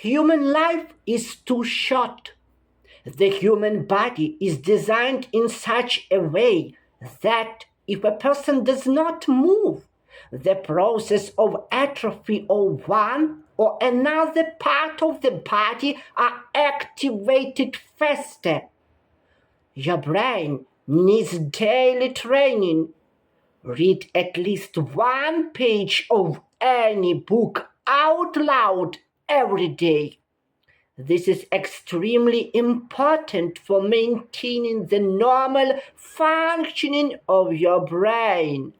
Human life is too short. The human body is designed in such a way that if a person does not move, the process of atrophy of one or another part of the body are activated faster. Your brain needs daily training. Read at least one page of any book out loud every day. This is extremely important for maintaining the normal functioning of your brain.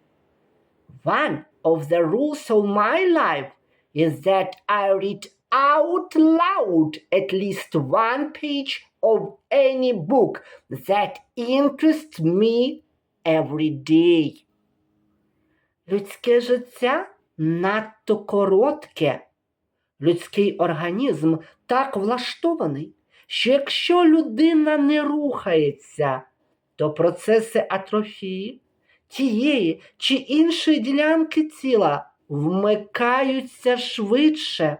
One of the rules of my life is that I read out loud at least one page of any book that interests me every day. Людське життя надто коротке. Людський організм так влаштований, що якщо людина не рухається, то процеси атрофії тієї чи іншої ділянки тіла вмикаються швидше.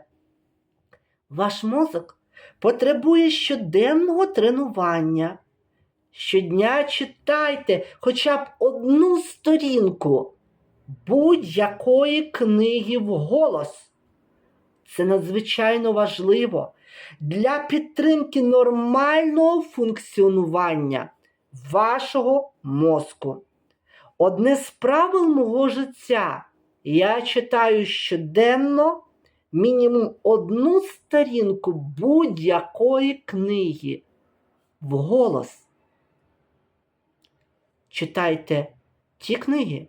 Ваш мозок потребує щоденного тренування. Щодня читайте хоча б одну сторінку будь-якої книги вголос. Це надзвичайно важливо для підтримки нормального функціонування вашого мозку. Одне з правил мого життя я читаю щоденно мінімум одну сторінку будь-якої книги вголос. Читайте ті книги,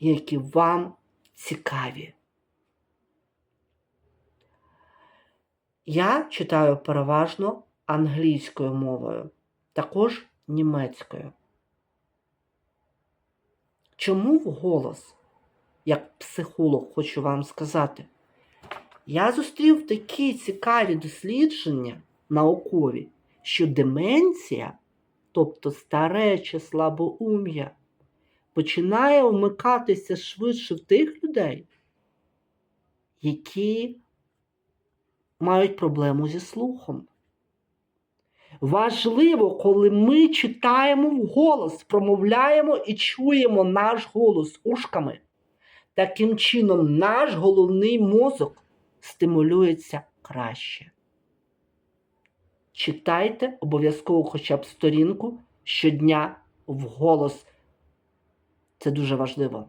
які вам цікаві. Я читаю переважно англійською мовою, також німецькою. Чому вголос, як психолог, хочу вам сказати? Я зустрів такі цікаві дослідження наукові, що деменція, тобто старече слабоум'я, починає вмикатися швидше в тих людей, які мають проблему зі слухом. Важливо, коли ми читаємо вголос, промовляємо і чуємо наш голос ушками. Таким чином, наш головний мозок стимулюється краще. Читайте обов'язково хоча б сторінку щодня вголос. Це дуже важливо.